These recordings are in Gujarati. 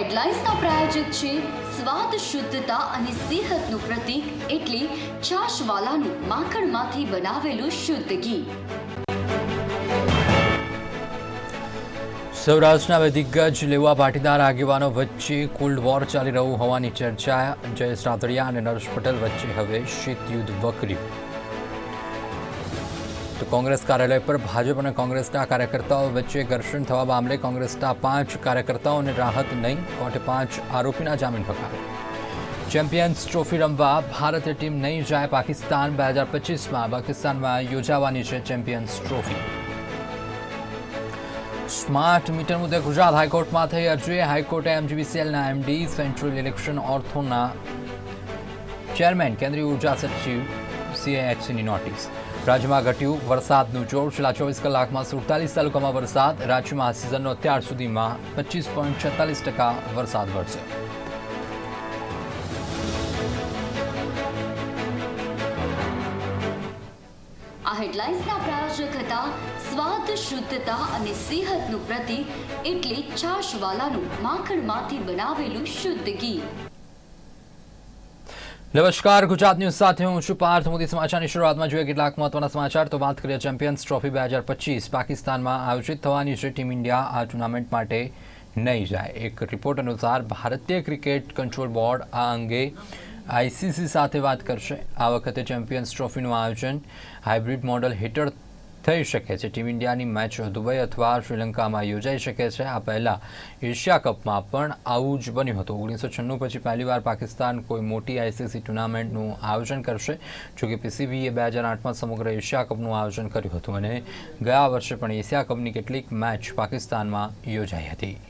હેડલાઇન્સના પ્રાયોજક છે સ્વાદ, શુદ્ધતા અને સેહતનું પ્રતીક એટલે છાશવાલાનું માખણમાંથી બનાવેલું શુદ્ધ ઘી. સૌરાષ્ટ્રના બે દિગ્ગજ લેવા પાટીદાર આગેવાનો વચ્ચે કોલ્ડ વોર ચાલી રહ્યું હોવાની ચર્ચા જયેશ રાદડિયા અને નરેશ પટેલ વચ્ચે હવે શીતયુદ્ધ વકર્યું. તો કોંગ્રેસ કાર્યાલય પર ભાજપ અને કોંગ્રેસના કાર્યકર્તાઓ વચ્ચે ઘર્ષણ થવા મામલે કોંગ્રેસના પાંચ કાર્યકર્તાઓને રાહત નહીં, કોર્ટે પાંચ આરોપીના જામીન ફગાવ્યા ચેમ્પિયન્સ ટ્રોફી રમવા ભારતીય ટીમ નહીં જાય પાકિસ્તાન બે હજાર પચીસમાં. પાકિસ્તાનમાં યોજાવાની છે ચેમ્પિયન્સ ટ્રોફી. સ્માર્ટ મીટર મુદ્દે ગુજરાત હાઈકોર્ટમાં થઈ અરજી. હાઈકોર્ટે એમજીવીસીએલના એમડી સેન્ટ્રલ ઇલેક્શન ઓર્થોના ચેરમેન, કેન્દ્રીય ઊર્જા સચિવ સીએએચસીની નોટિસ. રાજ્યમાં ઘટ્યું વરસાદનું જોર. છેલ્લા ચોવીસ કલાકમાં સુડતાલીસ તાલુકામાં વરસાદ. રાજ્યમાં સિઝનનો અત્યાર સુધીમાં પચીસ પોઈન્ટ છેતાલીસ ટકા વરસાદ વરસ્યો. આ હેડલાઇન્સના પ્રાયોજક હતા સ્વાદ, શુદ્ધતા અને સેહતનું પ્રતીક એટલે છાશવાલાનું માખણમાંથી બનાવેલું શુદ્ધ ઘી. નમસ્કાર, ગુજરાત ન્યૂઝ સાથે હું છું પાર્થ. મોદી સમાચારની શરૂઆતમાં જોઈએ કેટલાક મહત્વના સમાચાર. તો વાત કરીએ ચેમ્પિયન્સ ટ્રોફી બે હજાર પચીસ. પાકિસ્તાનમાં આયોજિત થવાની છે ટીમ ઇન્ડિયા આ ટુર્નામેન્ટ માટે નહીં જાય. એક રિપોર્ટ અનુસાર ભારતીય ક્રિકેટ કંટ્રોલ બોર્ડ આ અંગે આઈસીસી સાથે વાત કરશે. આ વખતે ચેમ્પિયન્સ ટ્રોફીનું આયોજન હાઇબ્રિડ મોડલ હેઠળ થઈ શકે છે. ટીમ ઇન્ડિયાની મેચ દુબઈ અથવા શ્રીલંકામાં યોજાઈ શકે છે. આ પહેલાં એશિયા કપમાં પણ આવું જ બન્યું હતું. ઓગણીસો છન્નું પછી પહેલીવાર પાકિસ્તાન કોઈ મોટી આઈસીસી ટુર્નામેન્ટનું આયોજન કરશે જોકે પીસીબીએ બે હજાર આઠમાં સમગ્ર એશિયા કપનું આયોજન કર્યું હતું અને ગયા વર્ષે પણ એશિયા કપની કેટલીક મેચ પાકિસ્તાનમાં યોજાઈ હતી.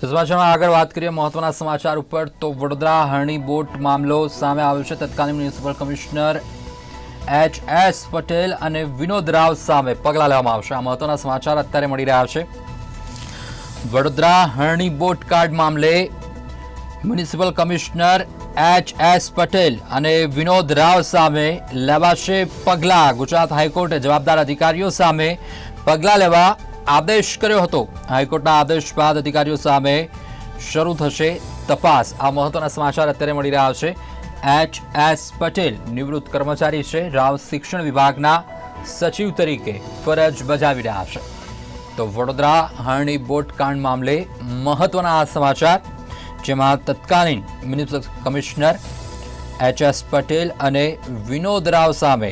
સમાચારમાં આગળ વાત કરીએ મહત્વના સમાચાર ઉપર. તો વડોદરા હરણી બોટ મામલો સામે આવ્યો છે. તત્કાલીન municipal commissioner H S Patel અને વિનોદ રાવ સામે પગલાં લેવામાં આવશે. આ મહત્વના સમાચાર અત્યારે મળી રહ્યા છે. વડોદરા હરણી બોટ કાર્ડ મામલે municipal commissioner H S Patel અને વિનોદ રાવ સામે લેવાશે પગલાં. ગુજરાત હાઈકોર્ટે જવાબદાર અધિકારીઓ સામે પગલાં લેવા આદેશ કર્યો હતો. હાઈકોર્ટના આદેશ બાદ અધિકારીઓ સામે શરૂ થશે તપાસ. આ મહત્વના સમાચાર અત્યારે મળી રહ્યા છે. એચ એસ પટેલ નિવૃત્ત કર્મચારી છે. રાવ શિક્ષણ વિભાગના સચિવ તરીકે ફરજ બજાવી રહ્યા છે. તો વડોદરા હરણી બોટ કાંડ મામલે મહત્વના આ સમાચાર, જેમાં તત્કાલીન municipal commissioner H S Patel અને વિનોદ રાવ સામે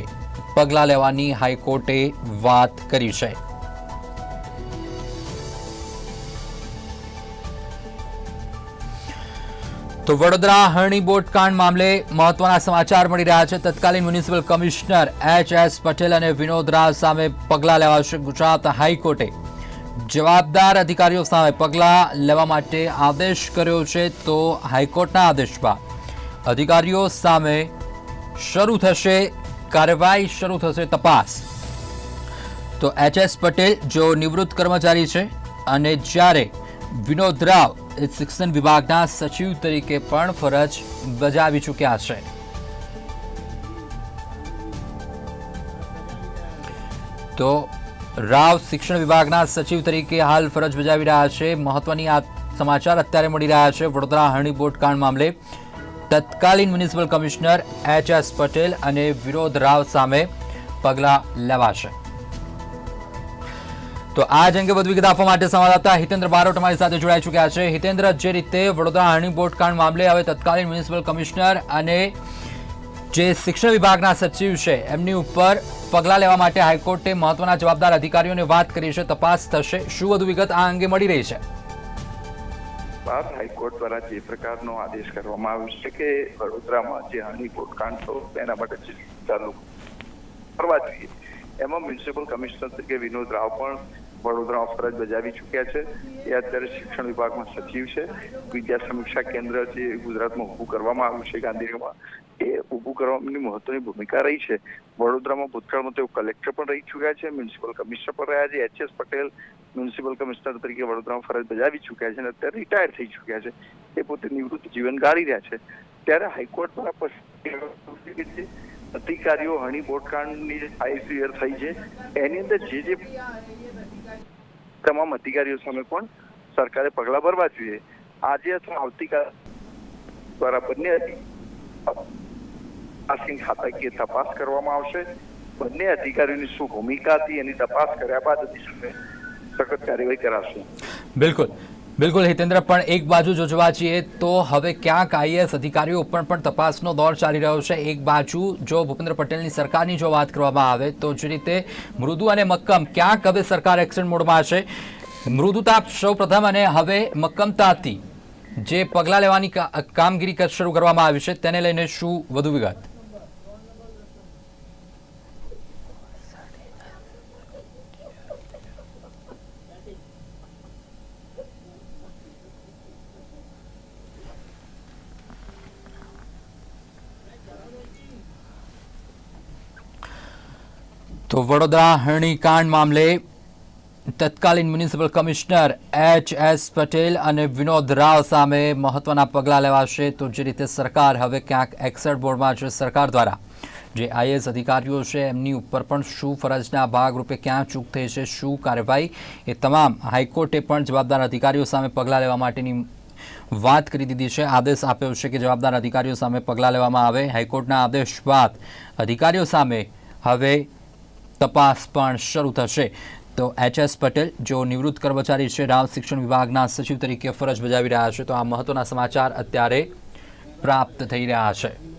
પગલાં લેવાની હાઈકોર્ટે વાત કરી છે. તો વડોદરા હરણી બોટ કાંડ મામલે મહત્વના સમાચાર મળી રહ્યા છે. તત્કાલીન municipal commissioner H S Patel અને વિનોદ રાવ સામે પગલાં લેવાશે ગુજરાત હાઈકોર્ટે. જવાબદાર અધિકારીઓ સામે પગલાં લેવા માટે આદેશ કર્યો છે તો હાઈકોર્ટના આદેશ બાદ. અધિકારીઓ સામે શરૂ થશે, કાર્યવાહી શરૂ થશે, તપાસ. તો એચ એસ પટેલ જો નિવૃત્ત કર્મચારી છે અને જ્યારે વિનોદ રાવ શિક્ષણ વિભાગના સચિવ તરીકે પણ ફરજ બજાવી ચૂક્યા છે. તો રાવ શિક્ષણ વિભાગના સચિવ તરીકે હાલ ફરજ બજાવી રહ્યા છે. મહત્વની આ સમાચાર અત્યારે મળી રહ્યા છે. વડોદરા હરણી બોટ કાંડ મામલે તત્કાલીન municipal commissioner H S Patel અને વિરોધ રાવ સામે પગલાં લેવાશે. તો આ જ અંગે વધુ વિગત આપવા માટે સંવાદદાતા હિતેન્દ્ર બારોટ અમારી સાથે જોડાઈ ચૂક્યા છે. હિતેન્દ્ર, જે રીતે વડોદરા હરણી બોટકાંડ મામલે હવે તત્કાલીન મ્યુનિસિપલ કમિશનર અને જે શિક્ષણ વિભાગના સચિવ છે, એમની ઉપર પગલાં લેવા માટે હાઈકોર્ટે મહત્વના જવાબદાર અધિકારીઓને વાત કરી છે. તપાસ થશે. શું વધુ વિગત આ અંગે મળી રહી છે? બાદ હાઈકોર્ટ દ્વારા જે પ્રકારનો આદેશ કરવામાં આવ્યો છે કે વડોદરામાં જે હણી કોટકાંડ થયો, તેના માટે ચાલુ કરવા જોઈએ. એમાં મ્યુનિસિપલ કમિશનર તરીકે વિનોદ રાવ પણ વડોદરામાં ફરજ બજાવી ચૂક્યા છે. એ અત્યારે શિક્ષણ વિભાગમાં સચિવ છે. વિદ્યા સમીક્ષા કેન્દ્ર જે ગુજરાતમાં ઊભું કરવામાં આવ્યું છે ગાંધીનગરમાં, એ ઊભું કરવાની મહત્વની ભૂમિકા રહી છે. વડોદરામાં ભૂતકાળમાં તેઓ કલેક્ટર પણ રહી ચૂક્યા છે, મ્યુનિસિપલ કમિશનર પણ રહ્યા છે. એચએસ પટેલ મ્યુનિસિપલ કમિશનર તરીકે વડોદરામાં ફરજ બજાવી ચૂક્યા છે અને અત્યારે રિટાયર થઈ ચૂક્યા છે. એ પોતે નિવૃત્ત જીવન ગાળી રહ્યા છે. ત્યારે હાઈકોર્ટ દ્વારા અધિકારીઓ હણી બોટકાંડની જે આઈસીઆર થઈ છે, એની અંદર જે જે તમામ અધિકારીઓ સામે પણ સરકારે પગલાં ભરવા જોઈએ. આજે અથવા આવતીકાલ દ્વારા બંને અધિકારી ખાતાકીય તપાસ કરવામાં આવશે. બંને અધિકારીઓની શું ભૂમિકા હતી એની તપાસ કર્યા બાદ સખત કાર્યવાહી કરાશે. બિલકુલ. બિલકુલ હિતેન્દ્ર, પણ એક બાજુ જોવા જઈએ તો હવે ક્યાંક આઈએએસ અધિકારીઓ ઉપર પણ તપાસનો દોર ચાલી રહ્યો છે. એક બાજુ જો ભૂપેન્દ્ર પટેલની સરકારની જો વાત કરવામાં આવે તો જે રીતે મૃદુ અને મક્કમ ક્યાંક હવે સરકાર એક્શન મોડમાં છે. મૃદુતા સૌ પ્રથમ અને હવે મક્કમતાથી જે પગલાં લેવાની કામગીરી શરૂ કરવામાં આવી છે તેને લઈને શું વધુ વિગત? તો વડોદરા હરણીકાંડ મામલે તત્કાલીન municipal commissioner H S Patel અને વિનોદ રાવ સામે મહત્વના પગલાં લેવાશે તો જે રીતે સરકાર હવે ક્યાંક એક્સેટ બોર્ડમાં છે સરકાર દ્વારા. જે આઈએસ અધિકારીઓ છે એમની ઉપર પણ શું ફરજના ભાગરૂપે ક્યાં ચૂક થઈ છે, શું કાર્યવાહી, એ તમામ હાઈકોર્ટે પણ જવાબદાર અધિકારીઓ સામે પગલાં લેવા માટેની વાત કરી દીધી છે. આદેશ આપ્યો છે કે જવાબદાર અધિકારીઓ સામે પગલાં લેવામાં આવે. હાઈકોર્ટના આદેશ બાદ અધિકારીઓ સામે હવે તપાસ પણ શરૂ થશે. તો એચ એસ પટેલ, જો નિવૃત્ત કર્મચારી છે રાવ શિક્ષણ વિભાગના સચિવ તરીકે ફરજ બજાવી રહ્યા છે, તો આ મહત્વના સમાચાર અત્યારે પ્રાપ્ત થઈ રહ્યા છે.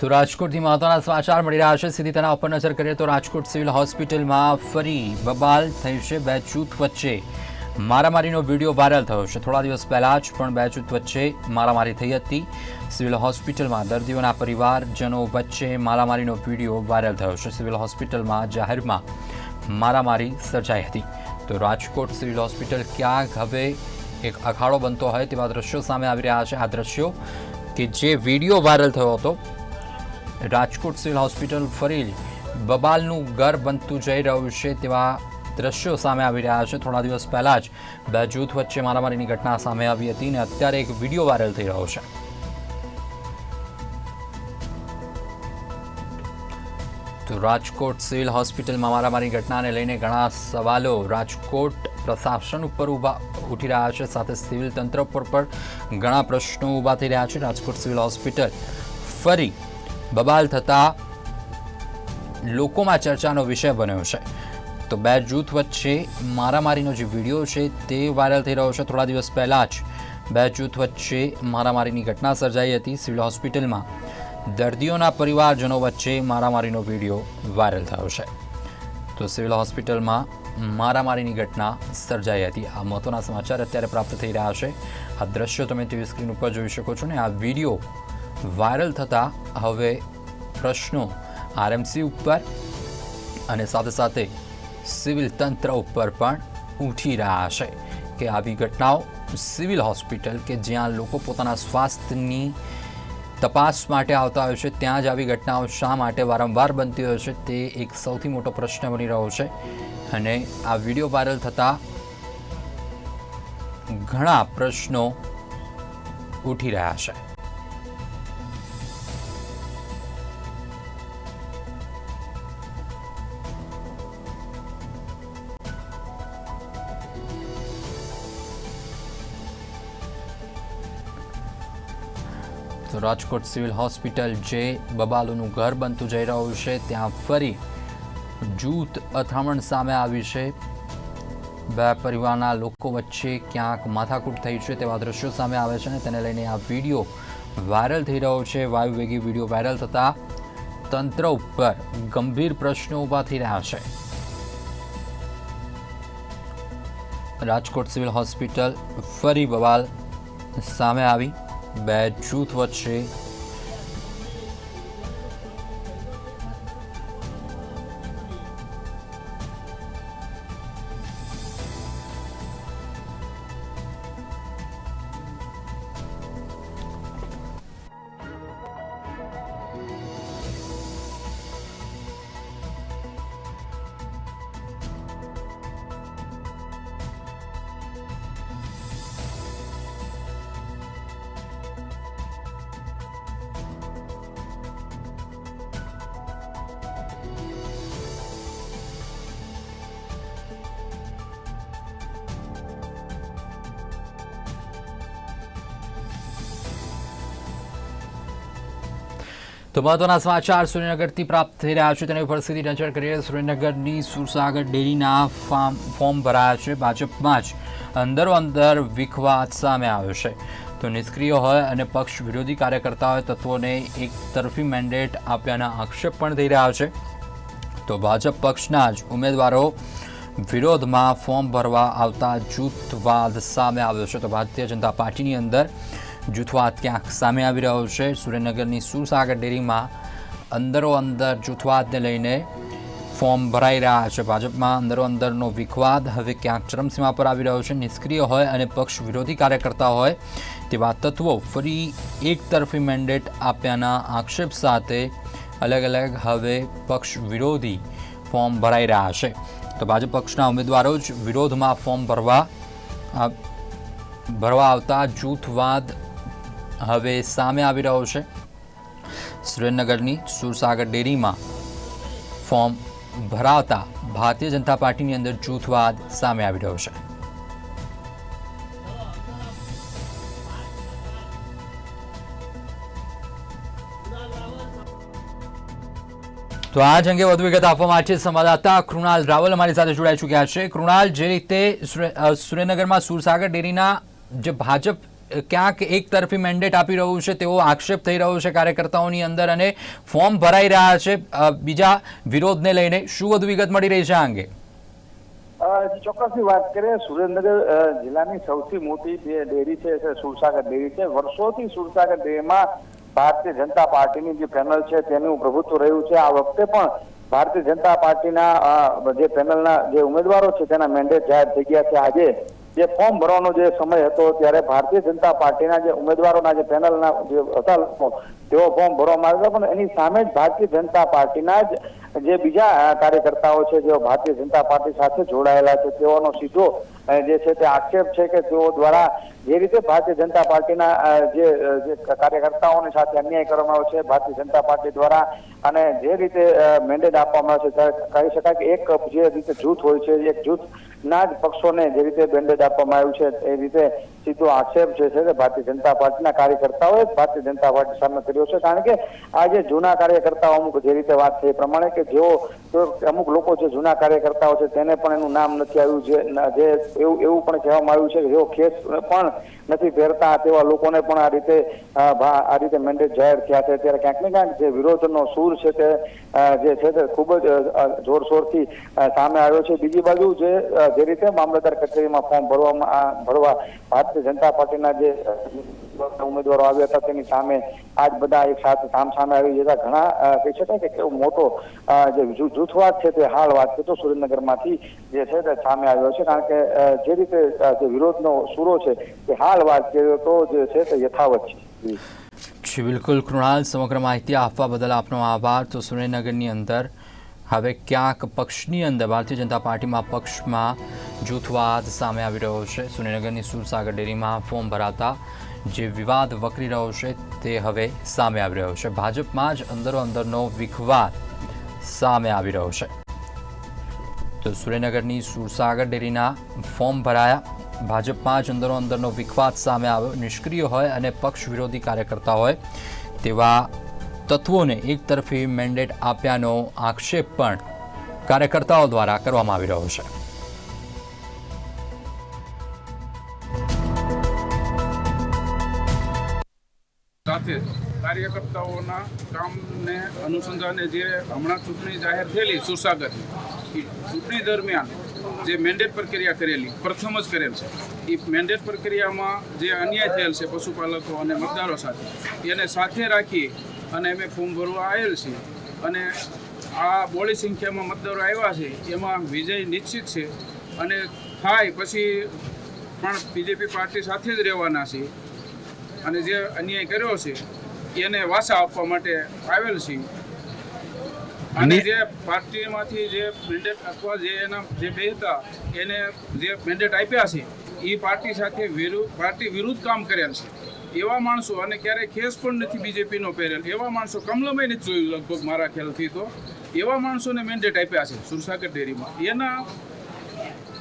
તો રાજકોટથી મહત્વના સમાચાર મળી રહ્યા છે. સીધી તેના ઉપર નજર કરીએ તો રાજકોટ સિવિલ હોસ્પિટલમાં ફરી બબાલ થઈ છે બે જૂથ વચ્ચે. મારામારીનો વીડિયો વાયરલ થયો છે. થોડા દિવસ પહેલાં જ પણ બે જૂથ વચ્ચે મારામારી થઈ હતી. સિવિલ હોસ્પિટલમાં દર્દીઓના પરિવારજનો વચ્ચે મારામારીનો વીડિયો વાયરલ થયો છે. સિવિલ હોસ્પિટલમાં જાહેરમાં મારામારી સર્જાઈ હતી. તો રાજકોટ સિવિલ હોસ્પિટલ ક્યાંક હવે એક અખાડો બનતો હોય તેવા દ્રશ્યો સામે આવી રહ્યા છે. આ દ્રશ્યો કે જે વીડિયો વાયરલ થયો હતો રાજકોટ સિવિલ હોસ્પિટલ ફરી બબાલનું ઘર બનતું જઈ રહ્યું છે તેવા દ્રશ્યો સામે આવી રહ્યા છે. થોડા દિવસ પહેલાં જ બે જૂથ વચ્ચે મારામારીની ઘટના સામે આવી હતી અને અત્યારે એક વીડિયો વાયરલ થઈ રહ્યો છે. તો રાજકોટ સિવિલ હોસ્પિટલમાં મારામારી ઘટનાને લઈને ઘણા સવાલો રાજકોટ પ્રશાસન ઉપર ઊભા ઉઠી રહ્યા છે. સાથે સિવિલ તંત્ર પર પણ ઘણા પ્રશ્નો ઊભા થઈ રહ્યા છે. રાજકોટ સિવિલ હોસ્પિટલ ફરી બબાલ થતા લોકોમાં ચર્ચાનો વિષય બન્યો છે. તો બે જૂથ વચ્ચે મારામારીનો જે વીડિયો છે તે વાયરલ થઈ રહ્યો છે થોડા દિવસ પહેલાં જ. બે જૂથ વચ્ચે મારામારીની ઘટના સર્જાઈ હતી સિવિલ હોસ્પિટલમાં. દર્દીઓના પરિવારજનો વચ્ચે મારામારીનો વીડિયો વાયરલ થયો છે. તો સિવિલ હોસ્પિટલમાં મારામારીની ઘટના સર્જાઈ હતી. આ મહત્વના સમાચાર અત્યારે પ્રાપ્ત થઈ રહ્યા છે. આ દ્રશ્યો તમે ટીવી સ્ક્રીન ઉપર જોઈ શકો છો ને. આ વીડિયો વાયરલ થતાં હવે પ્રશ્નો આરએમસી ઉપર અને સાથે સાથે સિવિલ તંત્ર ઉપર પણ ઉઠી રહ્યા છે કે આવી ઘટનાઓ સિવિલ હોસ્પિટલ કે જ્યાં લોકો પોતાના સ્વાસ્થ્યની તપાસ માટે આવતા હોય છે, ત્યાં જ આવી ઘટનાઓ શા માટે વારંવાર બનતી હોય છે તે એક સૌથી મોટો પ્રશ્ન બની રહ્યો છે. અને આ વીડિયો વાયરલ થતાં ઘણા પ્રશ્નો ઉઠી રહ્યા છે. રાજકોટ સિવિલ હોસ્પિટલ જે બબાલુનું ઘર બનતું જઈ રહ્યું છે, ત્યાં ફરી જૂથ અથામણ સામે આવી છે. બે પરિવારના લોકો વચ્ચે ક્યાંક માથાકૂટ થઈ છે તેવા દ્રશ્યો સામે આવે છે અને તેને લઈને આ વીડિયો વાયરલ થઈ રહ્યો છે. વાયુવેગી વીડિયો વાયરલ થતાં તંત્ર ઉપર ગંભીર પ્રશ્નો ઊભા થઈ રહ્યા છે. રાજકોટ સિવિલ હોસ્પિટલ ફરી બવાલ સામે આવી. બે જૂથ વચ્ચે તો મહત્વના સમાચાર સુરેન્દ્રનગરથી પ્રાપ્ત થઈ રહ્યા છે. તેની સીધી નજર કરીએ સુરેન્દ્રનગરની સુરસાગર ડેરીના ફાર્મ, ફોર્મ ભરાયા છે. ભાજપમાં જ અંદરો અંદર વિખવાદ સામે આવ્યો છે. તો નિષ્ક્રિય હોય અને પક્ષ વિરોધી કાર્યકર્તા હોય, તત્વોને એક તરફી મેન્ડેટ આપ્યાના આક્ષેપ પણ થઈ રહ્યા છે. તો ભાજપ પક્ષના જ ઉમેદવારો વિરોધમાં ફોર્મ ભરવા આવતા જૂથવાદ સામે આવ્યો છે. તો ભારતીય જનતા પાર્ટીની અંદર જૂથવાદ ક્યાંક સામે આવી રહ્યો છે. સુરેન્દ્રનગરની સુરસાગર ડેરીમાં અંદરો અંદર જૂથવાદને લઈને ફોર્મ ભરાઈ રહ્યા છે. ભાજપમાં અંદરો અંદરનો વિખવાદ હવે ક્યાંક ચરમસીમા પર આવી રહ્યો છે. નિષ્ક્રિય હોય અને પક્ષ વિરોધી કાર્યકર્તા હોય તેવા તત્વો ફરી એક તરફી મેન્ડેટ આપ્યાના આક્ષેપ સાથે અલગ અલગ હવે પક્ષ વિરોધી ફોર્મ ભરાઈ રહ્યા છે. તો ભાજપ પક્ષના ઉમેદવારો જ વિરોધમાં ફોર્મ ભરવા ભરવા આવતા જૂથવાદ હવે સામે આવી રહ્યો છે સુરેન્દ્રનગરની સુરસાગર ડેરીમાં ફોર્મ ભરાવતા ભારતીય જનતા પાર્ટીની અંદર જૂથવાદ સામે આવી રહ્યો છે. તો આ જ અંગે વધુ વિગત આપવા માટે સંવાદદાતા કૃણાલ રાવલ અમારી સાથે જોડાઈ ચૂક્યા છે. કૃણાલ, જે રીતે સુરે- સુરેન્દ્રનગરમાં સુરસાગર ડેરીના જે ભાજપ ક્યાંક એક તરફી મેન્ડેટ આપી રહ્યું છે, તેવો આક્ષેપ થઈ રહ્યો છે કાર્યકર્તાઓની અંદર અને ફોર્મ ભરાઈ રહ્યા છે. બીજા વિરોધને લઈને શું વધુ વિગત મળી રહી છે આ અંગે? ચોક્કસની વાત કરીએ. સુરેન્દ્રનગર જિલ્લાની સૌથી મોટી જે ડેરી છે સુરસાગર ડેરી છે. વર્ષોથી સુરસાગર ડેરીમાં ભારતીય જનતા પાર્ટીની જે પેનલ છે, તેનું પ્રભુત્વ રહ્યું છે. આ વખતે પણ ભારતીય જનતા પાર્ટીના જે પેનલના જે ઉમેદવારો છે, તેના મેન્ડેટ જાહેર થઈ ગયા છે. આજે જે ફોર્મ ભરવાનો જે સમય હતો ત્યારે ભારતીય જનતા પાર્ટીના જે ઉમેદવારોના જે પેનલના જે હતા તેઓ ફોર્મ ભરવામાં આવ્યા પણ એની સામે જ ભારતીય જનતા પાર્ટીના જ જે બીજા કાર્યકર્તાઓ છે, જેઓ ભારતીય જનતા પાર્ટી સાથે જોડાયેલા છે, તેઓનો સીધો જે છે તે આક્ષેપ છે કે તેઓ દ્વારા જે રીતે ભારતીય જનતા પાર્ટીના જે કાર્યકર્તાઓની સાથે અન્યાય કરવામાં આવ્યો છે, ભારતીય જનતા પાર્ટી દ્વારા અને જે રીતે મેન્ડેટ આપવામાં આવે છે કહી શકાય કે એક જે રીતે જૂથ હોય છે, એક જૂથ ના જ પક્ષોને જે રીતે બેન્ડેડ આપવામાં આવ્યું છે, એ રીતે સીધો આક્ષેપ જે છે તે ભારતીય જનતા પાર્ટીના કાર્યકર્તાઓએ ભારતીય જનતા પાર્ટી સામે કર્યો છે. કારણ કે આ જે જૂના કાર્યકર્તાઓ અમુક જે રીતે વાત થઈ એ પ્રમાણે કે જેઓ અમુક લોકો છે જૂના કાર્યકર્તાઓ છે, તેને પણ એનું નામ નથી આવ્યું છે જે એવું એવું પણ કહેવામાં આવ્યું છે કે જેઓ ખેસ પણ નથી પહેરતા તેવા લોકોને પણ આ રીતે આ રીતે મેન્ડેટ જાહેર થયા છે. ત્યારે ક્યાંક ને ક્યાંક જે વિરોધનો સૂર છે તે જે છે તે ખૂબ જ જોરશોરથી સામે આવ્યો છે. બીજી બાજુ જે જે રીતે મામલતદાર કચેરીમાં ફોર્મ ભરવામાં ભરવા ભારતીય જનતા પાર્ટીના જે ઉમેદવારો આવ્યા હતા, તેની સામે આજ બધા એક સાથે સામ સામે આવી જતા. ઘણા કહી શકાય કે મોટો જે જૂથવાદ છે તે હાલ વાત છે, તો સુરેન્દ્રનગરમાંથી જે છે તે સામે આવ્યો છે. કારણ કે જે રીતે જે વિરોધનો સૂરો છે તે હાલ વાત કરીએ તો જે છે તે યથાવત છે. બિલકુલ. કૃણાલ, સમગ્ર માહિતી આપવા બદલ આપનો આભાર. તો સુરેન્દ્રનગરની અંદર હવે ક્યાંક પક્ષની અંદર ભારતીય જનતા પાર્ટીમાં પક્ષમાં જૂથવાદ સામે આવી રહ્યો છે. સુરેન્દ્રનગરની સુરસાગર ડેરીમાં ફોર્મ ભરાતા જે વિવાદ વકરી રહ્યો છે તે હવે સામે આવી રહ્યો છે. ભાજપમાં જ અંદરો અંદરનો વિખવાદ સામે આવી રહ્યો છે તો સુરેન્દ્રનગરની સુરસાગર ડેરીના ફોર્મ ભરાયા ભાજપમાં જ અંદરો અંદરનો વિખવાદ સામે આવ્યો નિષ્ક્રિય હોય અને પક્ષ વિરોધી કાર્યકર્તા હોય તેવા તત્વોને એક તરફી મેન્ડેટ આપ્યાનો આક્ષેપ પણ કાર્યકર્તાઓ દ્વારા કરવામાં આવી રહ્યો છે સાથે કાર્યકર્તાઓના કામને અનુસંધાને જે હમણાં ચૂંટણી જાહેર થયેલી સુરસાગરની ચૂંટણી દરમિયાન જે મેન્ડેટ પ્રક્રિયા કરેલી, પ્રથમ જ કરેલ છે. એ મેન્ડેટ પ્રક્રિયામાં જે અન્યાય થયેલ છે પશુપાલકો અને મતદારો સાથે, એને સાથે રાખી અને અમે ફોર્મ ભરવા આવેલ છીએ અને આ બોળી સંખ્યામાં મતદારો આવ્યા છે, એમાં વિજય નિશ્ચિત છે અને થાય પછી પણ બીજેપી પાર્ટી સાથે જ રહેવાના છે અને જે અન્યાય કર્યો છે એને વાસા આપવા માટે આવેલ છે. અને જે પાર્ટીમાંથી જે મેન્ડેટ અથવા જે એના જે બે હતા એને જે મેન્ડેટ આપ્યા છે એ પાર્ટી સાથે વિરુદ્ધ પાર્ટી વિરુદ્ધ કામ કરેલ છે. એવા માણસો અને ક્યારેય ખેસ પણ નથી બીજેપીનો પહેરેલ. એવા માણસો કમલમય નથી જોયું લગભગ મારા ખ્યાલથી તો. એવા માણસોને મેન્ડેટ આપ્યા છે સુરસાગર ડેરીમાં. એના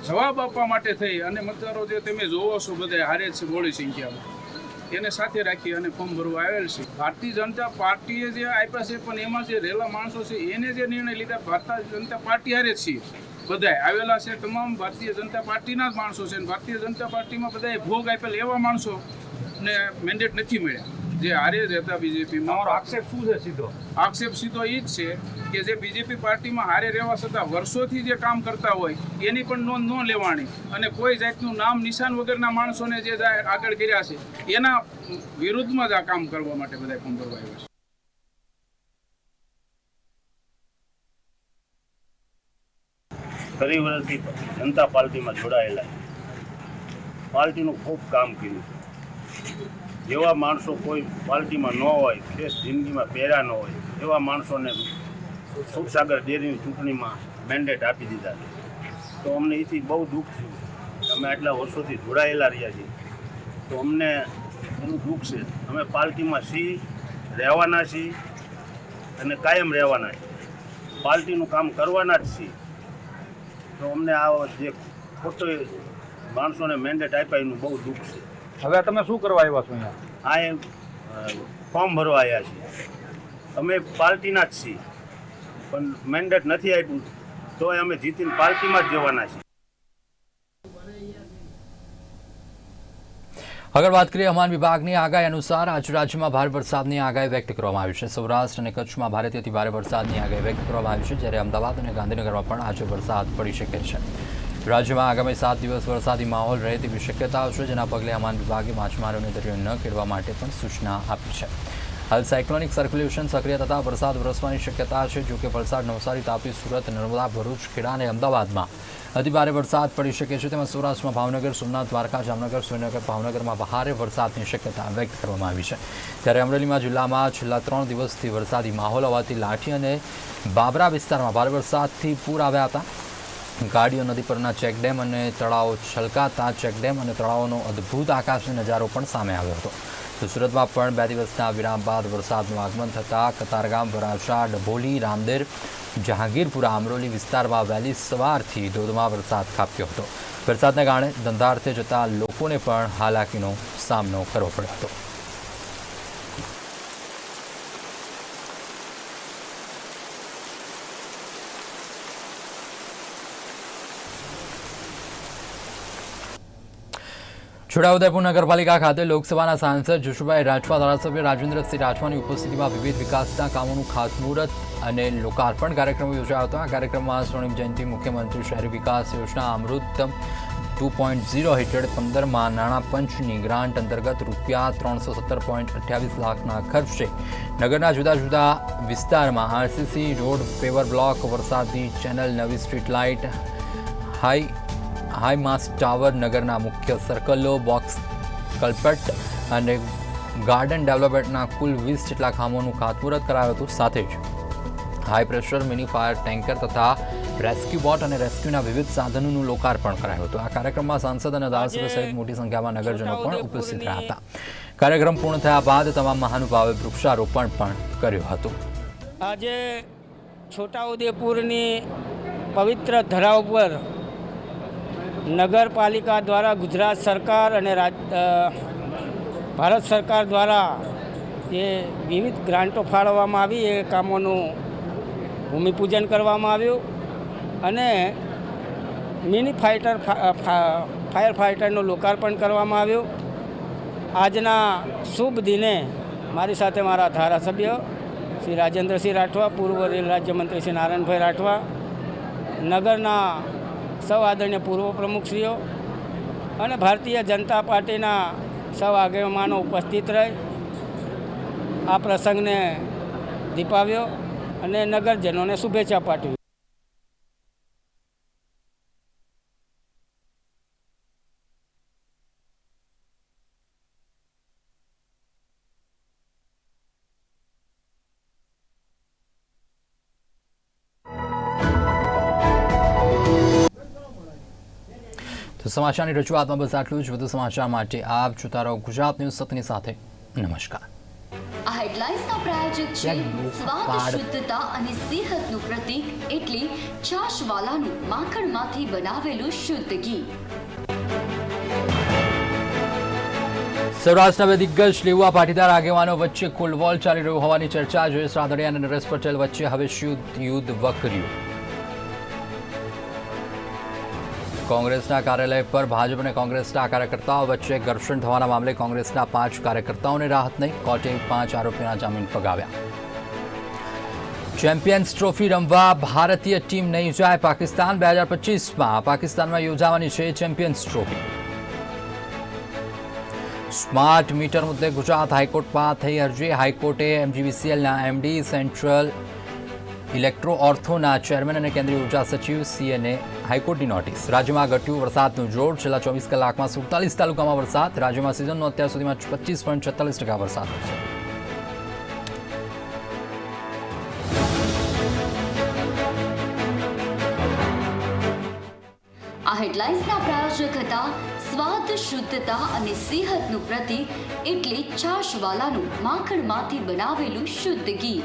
જવાબ આપવા માટે થઈ અને મતદારો જે તમે જોવો છો બધા હારે છે બોળી સંખ્યામાં. એને સાથે રાખી અને ફોર્મ ભરવા આવેલ છે. ભારતીય જનતા પાર્ટીએ જે આપ્યા છે, પણ એમાં જે રહેલા માણસો છે, એને જે નિર્ણય લીધા, ભારતીય જનતા પાર્ટી હારે જ છીએ બધાય આવેલા છે તમામ ભારતીય જનતા પાર્ટીના જ માણસો છે અને ભારતીય જનતા પાર્ટીમાં બધાએ ભોગ આપેલ એવા માણસો ને મેન્ડેટ નથી મળ્યા. જે હારે જ હતા બીજેપીમાં. આક્ષેપ શું છે સીધો? આક્ષેપ સીધો એ જ છે કે જે બીજેપી પાર્ટીમાં હારે રહેવા છતાં વર્ષોથી જે કામ કરતા હોય એની પણ નોંધ ન લેવાની અને કોઈ જાતનું નામ નિશાન વગરના માણસોને જે આગળ કર્યા છે એના વિરુદ્ધમાં જ આ કામ કરવા માટે બધા ભરવા આવ્યા છે. ઘણી વર્ષથી જનતા પાર્ટીમાં જોડાયેલા. પાર્ટીનું ખૂબ કામ કર્યું છે. જેવા માણસો કોઈ પાર્ટીમાં ન હોય, ખેસ જિંદગીમાં પહેર્યા ન હોય, એવા માણસોને સુખસાગર ડેરીની ચૂંટણીમાં મેન્ડેટ આપી દીધા છે. તો અમને એથી બહુ દુઃખ થયું. અમે આટલા વર્ષોથી જોડાયેલા રહ્યા છીએ. તો અમને એનું દુઃખ છે. અમે પાર્ટીમાં છીએ, રહેવાના છીએ અને કાયમ રહેવાના છીએ. પાર્ટીનું કામ કરવાના જ છીએ. તો અમને આ જે ખોટો માણસોને મેન્ડેટ આપ્યા એનું બહુ દુઃખ છે. હવે તમે શું કરવા આવ્યા છો અહીંયા? આ ફોર્મ ભરવા આવ્યા છીએ. અમે પાર્ટીના જ છીએ પણ મેન્ડેટ નથી આપ્યું તો અમે જીતીને પાર્ટીમાં જ જવાના છીએ. આગળ વાત કરીએ હવામાન વિભાગની આગાહી અનુસાર આજ રાજ્યમાં ભારે વરસાદની આગાહી વ્યક્ત કરવામાં આવી છે. સૌરાષ્ટ્ર અને કચ્છમાં ભારેથી અતિ ભારે વરસાદની આગાહી વ્યક્ત કરવામાં આવી છે જ્યારે અમદાવાદ અને ગાંધીનગરમાં પણ આજે વરસાદ પડી શકે છે. રાજ્યમાં આગામી સાત દિવસ વરસાદી માહોલ રહે તેવી શક્યતાઓ છે, જેના પગલે હવામાન વિભાગે માછીમારોને દરિયો ન ખેડવા માટે પણ સૂચના આપી છે. હાલ સાયક્લોનિક સર્ક્યુલેશન સક્રિય થતાં વરસાદ વરસવાની શક્યતા છે જોકે વલસાડ, નવસારી, તાપી, સુરત, નર્મદા, ભરૂચ, ખેડા અને અમદાવાદમાં અતિભારે વરસાદ પડી શકે છે. તેમાં સૌરાષ્ટ્રમાં ભાવનગર, સોમનાથ, દ્વારકા, જામનગર, સુરેન્દ્રનગર, ભાવનગરમાં ભારે વરસાદની શક્યતા વ્યક્ત કરવામાં આવી છે. ત્યારે અમરેલીમાં જિલ્લામાં છેલ્લા ત્રણ દિવસથી વરસાદી માહોલ હોવાથી લાઠી અને બાબરા વિસ્તારમાં ભારે વરસાદથી પૂર આવ્યા હતા. ગાડીઓ નદી પરના ચેકડેમ અને તળાવો છલકાતા ચેકડેમ અને તળાવોનો અદ્ભુત આકાશનો નજારો પણ સામે આવ્યો હતો. તો સુરતમાં પણ બે દિવસના વિરામ બાદ વરસાદનું આગમન થતાં કતારગામ, વરાછા, ડભોલી, રામદેર, જહાંગીરપુરા, અમરોલી વિસ્તારમાં વહેલી સવારથી ધોધમાર વરસાદ ખાબક્યો હતો. વરસાદને કારણે ધંધાર્થે જતા લોકોને પણ હાલાકીનો સામનો કરવો પડ્યો હતો. છોટાઉદેપુર નગરપાલિકા ખાતે લોકસભાના સાંસદ જશુભાઈ રાઠવા, ધારાસભ્ય રાજેન્દ્રસિંહ રાઠવાની ઉપસ્થિતિમાં વિવિધ વિકાસના કામોનું ખાતમુહૂર્ત અને લોકાર્પણ કાર્યક્રમ યોજાયો હતો. આ કાર્યક્રમમાં સ્વર્ણિમ જયંતિ, મુખ્યમંત્રી શહેરી વિકાસ યોજના, અમૃત ટુ પોઈન્ટ ઝીરો હેઠળ પંદરમાં નાણાં પંચની ગ્રાન્ટ અંતર્ગત રૂપિયા ત્રણસો સત્તર પોઈન્ટ અઠ્યાવીસ લાખના ખર્ચે નગરના જુદા જુદા વિસ્તારમાં આરસીસી રોડ, પેવર બ્લોક વરસાદી ચેનલ, નવી street light, high high mast tower નગરના મુખ્ય સર્કલો બોક્સ કલ્પટ અને ગાર્ડન ડેવલપમેન્ટના કુલ વીસ જેટલા કામોનું ખાતમુહૂર્ત કરાયું હતું સાથે જ high pressure mini fire tanker તથા રેસ્ક્યુ બોટ અને રેસ્ક્યુના વિવિધ સાધનોનું લોકાર્પણ કરાયું હતું. આ કાર્યક્રમમાં સાંસદ અને ધારાસભ્ય સહિત મોટી સંખ્યામાં નગરજનો પણ ઉપસ્થિત રહ્યા હતા. કાર્યક્રમ પૂર્ણ થયા બાદ તમામ મહાનુભાવે વૃક્ષારોપણ પણ કર્યું હતું. આજે છોટાઉદેપુરની પવિત્ર ધરા ઉપર નગરપાલિકા દ્વારા ગુજરાત સરકાર અને ભારત સરકાર દ્વારા જે વિવિધ ગ્રાન્ટો ફાળવવામાં આવી, એ કામોનું ભૂમિપૂજન કરવામાં આવ્યું અને મિની ફાઇટર ફાયર ફાઇટરનું લોકાર્પણ કરવામાં આવ્યું. આજના શુભ દિને મારી સાથે મારા ધારાસભ્ય શ્રી રાજેન્દ્રસિંહ રાઠવા, પૂર્વ રેલ રાજ્યમંત્રી શ્રી નારાયણભાઈ રાઠવા, નગરના સૌ આદરણીય પૂર્વ પ્રમુખશ્રીઓ અને ભારતીય જનતા પાર્ટીના સૌ આગેવાનો ઉપસ્થિત રહી આ પ્રસંગને દીપાવ્યો અને નગરજનોને શુભેચ્છા પાઠવી. તો સમાચારની રજૂઆતમાં બસ આટલું જ. વધુ સમાચાર માટે આપ જોતા રહો ગુજરાત ન્યૂઝ સતની સાથે. નમસ્કાર. આ હેડલાઇન્સના પ્રાયોજક છે સ્વાદ શુદ્ધતા અને સેહતનું પ્રતીક એટલે છાશવાલાનું માખણમાંથી બનાવેલું શુદ્ધ ઘી. સૌરાષ્ટ્રના બે દિગ્ગજ લેવા પાટીદાર આગેવાનો વચ્ચે કુલવોલ ચાલી રહ્યો હોવાની ચર્ચા. જોઈએ રાદડિયા અને નરેશ પટેલ વચ્ચે હવે શુદ્ધ યુદ્ધ વકર્યું. કોંગ્રેસના કાર્યાલય પર ભાજપ અને કોંગ્રેસના કાર્યકર્તાઓ વચ્ચે ઘર્ષણ થવાના મામલે કોંગ્રેસના પાંચ કાર્યકર્તાઓને રાહત નહીં, કોર્ટે પાંચ આરોપીના જામીન ફગાવ્યા. ચેમ્પિયન્સ ટ્રોફી રમવા ભારતીય ટીમ નહીં જાય, પાકિસ્તાન બે હજાર પચીસમાં પાકિસ્તાનમાં યોજાવાની છે ચેમ્પિયન્સ ટ્રોફી. સ્માર્ટ મીટર મુદ્દે ગુજરાત હાઈકોર્ટમાં થઈ અરજી. હાઈકોર્ટે એમજીવીસીએલના એમડી, સેન્ટ્રલ ઇલેક્ટ્રો ઓર્થોના ચેરમેન અને કેન્દ્રીય ઊર્જા સચિવ સીએને હાઈકોર્ટની નોટિસ. રાજ્યમાં ઘટ્યું વરસાદનું જોર. છેલ્લા ચોવીસ કલાકમાં સુડતાલીસ તાલુકામાં વરસાદ. રાજ્યમાં સિઝનનો અત્યાર સુધીમાં પચીસ પોઈન્ટ છત્તાલીસ ટકા વરસાદ છે. આ હેડલાઇન્સના પ્રાયોજક હતા સ્વાદ, શુદ્ધતા અને સેહતનું પ્રતીક એટલે છાશવાલાનું માખણમાંથી બનાવેલું શુદ્ધ ઘી.